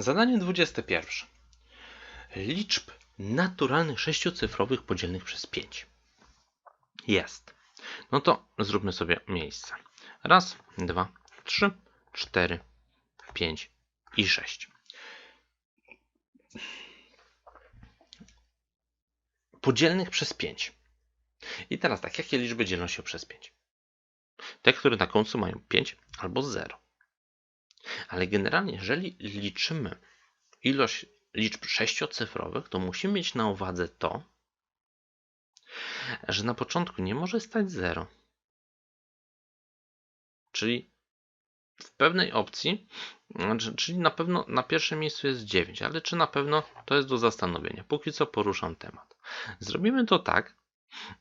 Zadanie 21. Liczb naturalnych sześciocyfrowych podzielnych przez 5. Jest. No to zróbmy sobie miejsce. Raz, dwa, trzy, cztery, pięć i sześć. Podzielnych przez 5. I teraz tak, jakie liczby dzielą się przez 5? Te, które na końcu mają 5 albo 0. Ale generalnie, jeżeli liczymy ilość liczb sześciocyfrowych, to musimy mieć na uwadze to, że na początku nie może stać 0. Czyli w pewnej opcji, znaczy- czyli na pewno na pierwszym miejscu jest 9, ale czy na pewno to jest do zastanowienia. Póki co poruszam temat. Zrobimy to tak,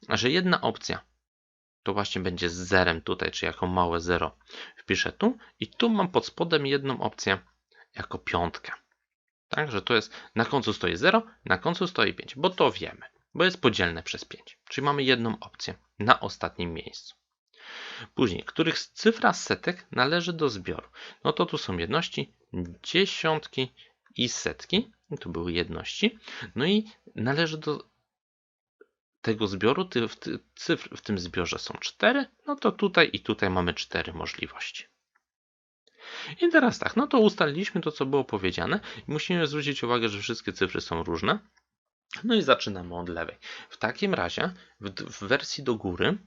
że jedna opcja to właśnie będzie z zerem tutaj, czy jako małe 0 wpiszę tu i tu mam pod spodem jedną opcję jako piątkę. Tak, że to jest na końcu stoi 0, na końcu stoi 5, bo to wiemy, bo jest podzielne przez 5. Czyli mamy jedną opcję na ostatnim miejscu. Później, których cyfra setek należy do zbioru? No to tu są jedności, dziesiątki i setki. Tu były jedności. No i należy do tego zbioru, ty, w, ty, cyfr w tym zbiorze są 4, no to tutaj i tutaj mamy 4 możliwości. I teraz tak, no to ustaliliśmy to, co było powiedziane musimy zwrócić uwagę, że wszystkie cyfry są różne. No i zaczynamy od lewej. W takim razie w, w wersji do góry,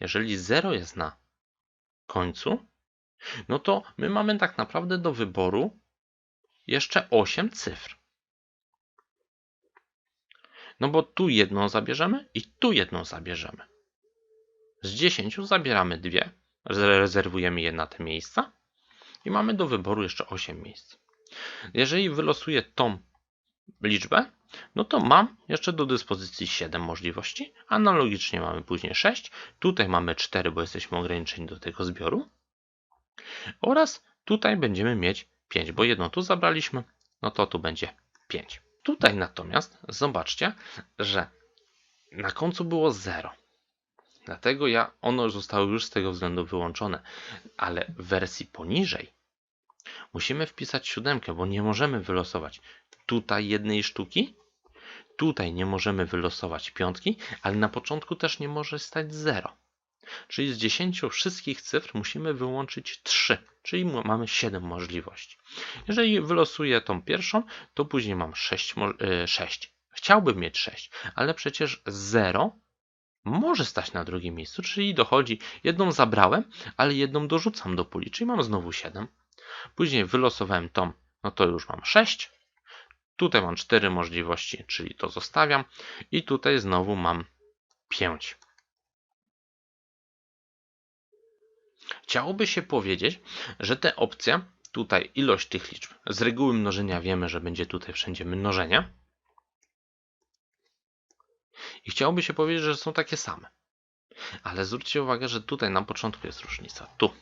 jeżeli 0 jest na końcu, no to my mamy tak naprawdę do wyboru jeszcze 8 cyfr. No bo tu jedną zabierzemy i tu jedną zabierzemy. Z 10 zabieramy dwie, rezerwujemy je na te miejsca i mamy do wyboru jeszcze 8 miejsc. Jeżeli wylosuję tą liczbę, no to mam jeszcze do dyspozycji 7 możliwości. Analogicznie mamy później 6. Tutaj mamy 4, bo jesteśmy ograniczeni do tego zbioru. Oraz tutaj będziemy mieć 5, bo jedno tu zabraliśmy, no to tu będzie 5. Tutaj natomiast zobaczcie, że na końcu było 0. Dlatego ja, ono zostało już z tego względu wyłączone. Ale w wersji poniżej musimy wpisać siódemkę, bo nie możemy wylosować tutaj jednej sztuki, tutaj nie możemy wylosować piątki, ale na początku też nie może stać 0. Czyli z 10 wszystkich cyfr musimy wyłączyć 3, czyli mamy 7 możliwości. Jeżeli wylosuję tą pierwszą, to później mam 6. 6. Chciałbym mieć 6, ale przecież 0 może stać na drugim miejscu, czyli dochodzi, jedną zabrałem, ale jedną dorzucam do puli, czyli mam znowu 7. Później wylosowałem tą, no to już mam 6. Tutaj mam 4 możliwości, czyli to zostawiam. I tutaj znowu mam 5. Chciałoby się powiedzieć, że te opcje, tutaj ilość tych liczb, z reguły mnożenia wiemy, że będzie tutaj wszędzie mnożenie. I chciałoby się powiedzieć, że są takie same. Ale zwróćcie uwagę, że tutaj na początku jest różnica. Tu.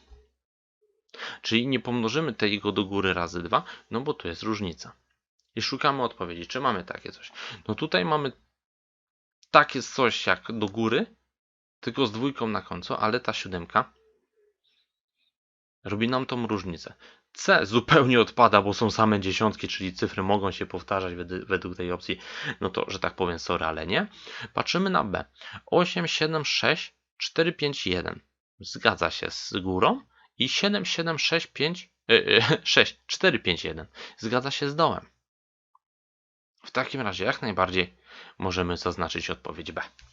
Czyli nie pomnożymy tego do góry razy 2, no bo tu jest różnica. I szukamy odpowiedzi, czy mamy takie coś. No tutaj mamy takie coś jak do góry, tylko z dwójką na końcu, ale ta siódemka robi nam tą różnicę. C zupełnie odpada, bo są same dziesiątki, czyli cyfry mogą się powtarzać według tej opcji, no to, że tak powiem, sorry, ale nie. Patrzymy na B. 8, 7, 6, 4, 5, 1. Zgadza się z górą. I 7, 7, 6, 5, yy, 6, 4, 5, 1. Zgadza się z dołem. W takim razie jak najbardziej możemy zaznaczyć odpowiedź B.